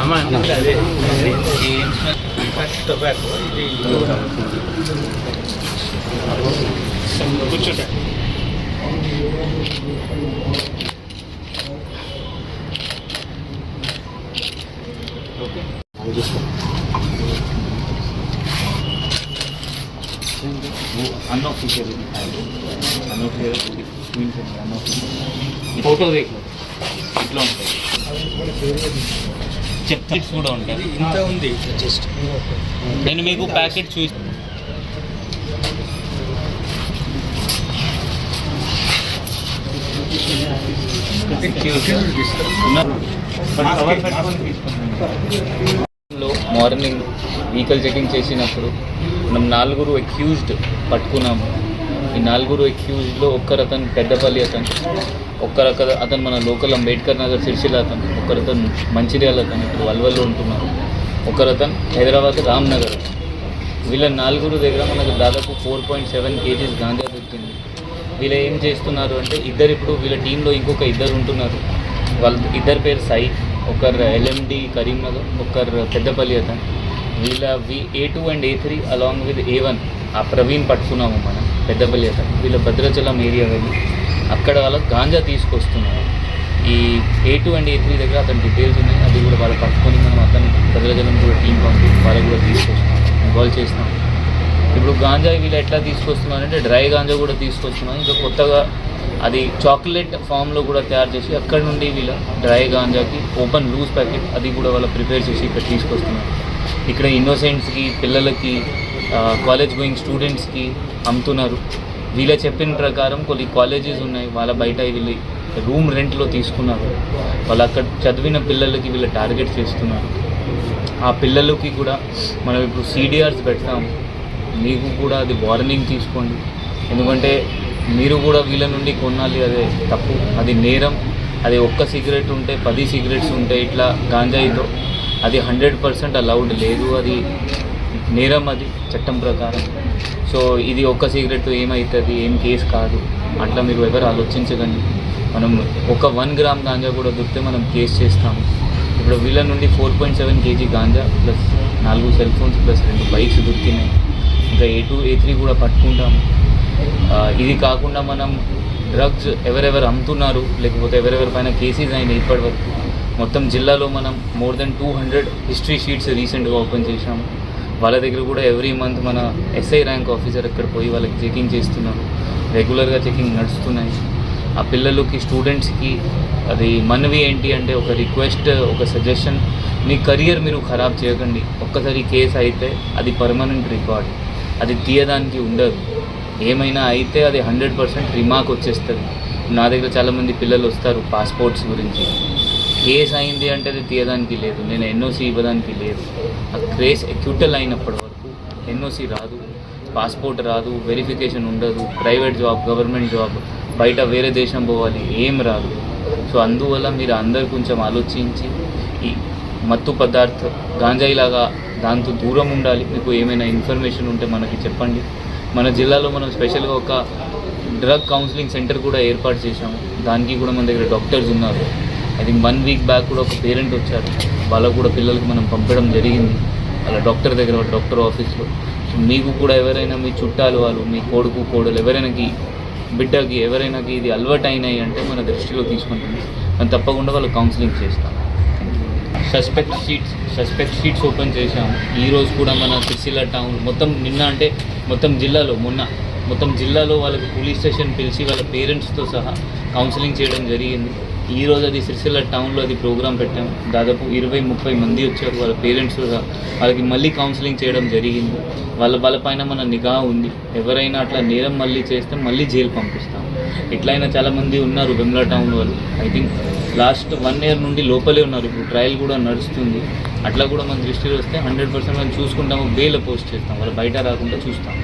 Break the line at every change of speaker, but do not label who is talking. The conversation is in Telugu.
సమానం కూర్చోట
అన్అఫీషియల్ అన్అఫీషియల్ ఫోటో దేఖ ఇట్లా ఉంటాయి చెప్స్ కూడా ఉంటాయి.
ఇంత ఉంది జస్ట్.
నేను మీకు ప్యాకెట్ చూసి మార్నింగ్ వెహికల్ చెకింగ్ చేసినప్పుడు మనం నలుగురు అక్యూజ్డ్ పట్టుకున్నాము. ఈ నలుగురు అక్యూజ్డ్లో ఒక్కరు అతను పెద్దపల్లి అతను. ఒక్కరు అక్కడ అతను మన లోకల్ అంబేద్కర్ నగర్ సిరిసిల్ల అతను ఒకరతను అతను మంచిర్యాల అతను ఇప్పుడు వల్వల్లో ఉంటున్నారు ఒకరు అతను హైదరాబాద్ రామ్నగర్ వీళ్ళ నలుగురు దగ్గర మనకు దాదాపు four point seven KGs ganja దొరికింది. వీళ్ళు ఏం చేస్తున్నారు అంటే ఇద్దరు ఇప్పుడు వీళ్ళ టీంలో ఇంకొక ఇద్దరు ఉంటున్నారు. వాళ్ళ ఇద్దరు పేరు సాయి ఒకరు ఎల్ఎండి కరీంనగర్ ఒకరు పెద్దపల్లి అతను. వీళ్ళ వి A two and A three along with A one ఆ ప్రవీణ్ పట్టుకున్నాము మనం పెద్దపల్లి అతను. వీళ్ళ భద్రాచలం ఏరియా వెళ్ళి. అక్కడ వాళ్ళకి గాంజా తీసుకొస్తున్నారు. ఈ A two and A three దగ్గర అతని డీటెయిల్స్ ఉన్నాయి. అది కూడా వాళ్ళు పట్టుకొని మనం అతను భద్రాచలం కూడా టీం పంపి వాళ్ళు కూడా తీసుకొస్తున్నాం. ఇన్వాల్వ్ చేస్తాం ఇప్పుడు గాంజా వీళ్ళు ఎట్లా తీసుకొస్తున్నారు అంటే డ్రై గాంజా కూడా తీసుకొస్తున్నాం ఇంకా కొత్తగా అది చాక్లెట్ ఫామ్లో కూడా తయారు చేసి అక్కడ నుండి వీళ్ళ డ్రై గాంజాకి ఓపెన్ లూజ్ ప్యాకెట్ అది కూడా వాళ్ళు ప్రిపేర్ చేసి ఇక్కడ తీసుకొస్తున్నారు. ఇక్కడ ఇన్నోసెంట్స్కి పిల్లలకి కాలేజ్ గోయింగ్ స్టూడెంట్స్కి అమ్ముతున్నారు. వీళ్ళ చెప్పిన ప్రకారం కొన్ని కాలేజెస్ ఉన్నాయి వాళ్ళ బయట వీళ్ళు రూమ్ రెంట్లో తీసుకున్నారు. వాళ్ళు అక్కడ చదివిన పిల్లలకి వీళ్ళు టార్గెట్ చేస్తున్నారు. ఆ పిల్లలకి కూడా మనం ఇప్పుడు సీడిఆర్స్ పెడతాం. మీకు కూడా అది వార్నింగ్ తీసుకోండి. ఎందుకంటే మీరు కూడా వీళ్ళ నుండి కొనాలి అదే తప్పు. అది నేరం. అది ఒక్క సిగరెట్ ఉంటే పది సిగరెట్స్ ఉంటే ఇట్లా గాంజాయితో అది హండ్రెడ్ పర్సెంట్ అలౌడ్ లేదు. అది నేరం అది చట్టం ప్రకారం. సో ఇది ఒక్క సిగరెట్తో ఏమవుతుంది ఏం కేసు కాదు? అట్లా మీరు ఎవరు ఆలోచించకండి. మనం ఒక వన్ గ్రామ్ గాంజా కూడా దొరికితే మనం కేసు చేస్తాము. ఇప్పుడు వీళ్ళ నుండి four point seven KG ganja plus నాలుగు సెల్ ఫోన్స్ ప్లస్ రెండు బైక్స్ దొరికినాయి. ఇంకా ఏ టూ ఏ త్రీ కూడా పట్టుకుంటాము. ఇది కాకుండా మనం డ్రగ్స్ ఎవరెవరు అమ్ముతున్నారు? లేకపోతే ఎవరెవరి పైన కేసెస్ అయినాయి ఇప్పటివరకు. మొత్తం జిల్లాలో మనం more than two hundred history sheets రీసెంట్గా ఓపెన్ చేశాము. వాళ్ళ దగ్గర కూడా ఎవ్రీ మంత్ మన ఎస్ఐ ర్యాంక్ ఆఫీసర్ అక్కడ పోయి వాళ్ళకి చెకింగ్ చేస్తున్నారు. రెగ్యులర్గా చెకింగ్ నడుస్తున్నాయి. ఆ పిల్లలకి స్టూడెంట్స్కి అది మనవి ఏంటి అంటే ఒక రిక్వెస్ట్ ఒక సజెషన్ మీ కెరియర్ మీరు ఖరాబ్ చేయకండి. ఒక్కసారి కేసు అయితే అది పర్మనెంట్ రికార్డ్ అది తీయడానికి ఉండదు. ఏమైనా అయితే అది హండ్రెడ్ పర్సెంట్ రిమార్క్ వచ్చేస్తుంది. నా దగ్గర చాలామంది పిల్లలు వస్తారు పాస్పోర్ట్స్ గురించి. కేసు అయింది అంటే అది తీయడానికి లేదు. నేను ఎన్ఓసి ఇవ్వడానికి లేదు. ఆ క్రేస్ ఎక్యూటల్ అయినప్పటి వరకు ఎన్ఓసి రాదు పాస్పోర్ట్ రాదు వెరిఫికేషన్ ఉండదు ప్రైవేట్ జాబ్ గవర్నమెంట్ జాబ్ బయట వేరే దేశం పోవాలి ఏం రాదు. సో అందువల్ల మీరు అందరు కొంచెం ఆలోచించి ఈ మత్తు పదార్థ గాంజాయిలాగా దాంతో దూరం ఉండాలి. మీకు ఏమైనా ఇన్ఫర్మేషన్ ఉంటే మనకి చెప్పండి. మన జిల్లాలో మనం స్పెషల్గా ఒక డ్రగ్ కౌన్సిలింగ్ సెంటర్ కూడా ఏర్పాటు చేశాము. దానికి కూడా మన దగ్గర డాక్టర్స్ ఉన్నారు. I think one week back కూడా ఒక పేరెంట్ వచ్చారు. వాళ్ళకు కూడా పిల్లలకి మనం పంపడం జరిగింది. వాళ్ళ డాక్టర్ దగ్గర డాక్టర్ ఆఫీస్లో. సో మీకు కూడా ఎవరైనా మీ చుట్టాలు వాళ్ళు మీ కొడుకు కోడలు ఎవరైనాకి బిడ్డకి ఎవరైనాకి ఇది అలవాటు అయినాయి అంటే మన దృష్టిలో తీసుకుంటుంది. మనం తప్పకుండా వాళ్ళు కౌన్సిలింగ్ చేస్తాం. Suspect sheets suspect sheets open చేశాము. ఈరోజు కూడా మన సిరిసిల్ల టౌన్ మొత్తం నిన్న అంటే మొత్తం జిల్లాలో మొన్న మొత్తం జిల్లాలో వాళ్ళకి పోలీస్ స్టేషన్ పిలిచి వాళ్ళ పేరెంట్స్తో సహా కౌన్సిలింగ్ చేయడం జరిగింది. ఈ రోజు అది సిరిసిల్ల టౌన్లో అది ప్రోగ్రామ్ పెట్టాం. దాదాపు ఇరవై ముప్పై మంది వచ్చారు వాళ్ళ పేరెంట్స్ వాళ్ళకి మళ్ళీ కౌన్సిలింగ్ చేయడం జరిగింది. వాళ్ళ బలపైన మన నిఘా ఉంది. ఎవరైనా అట్లా నేరం మళ్ళీ చేస్తే మళ్ళీ జైలు పంపిస్తాం. ఎట్లయినా చాలామంది ఉన్నారు వెమ్లా టౌన్ వాళ్ళు. I think last one year నుండి లోపలే ఉన్నారు. ఇప్పుడు ట్రయల్ కూడా నడుస్తుంది. అట్లా కూడా మన దృష్టిలో వస్తే హండ్రెడ్ పర్సెంట్ మనం చూసుకుంటాము. బెయిల్ పోస్ట్ చేస్తాం. వాళ్ళు బయట రాకుండా చూస్తాం.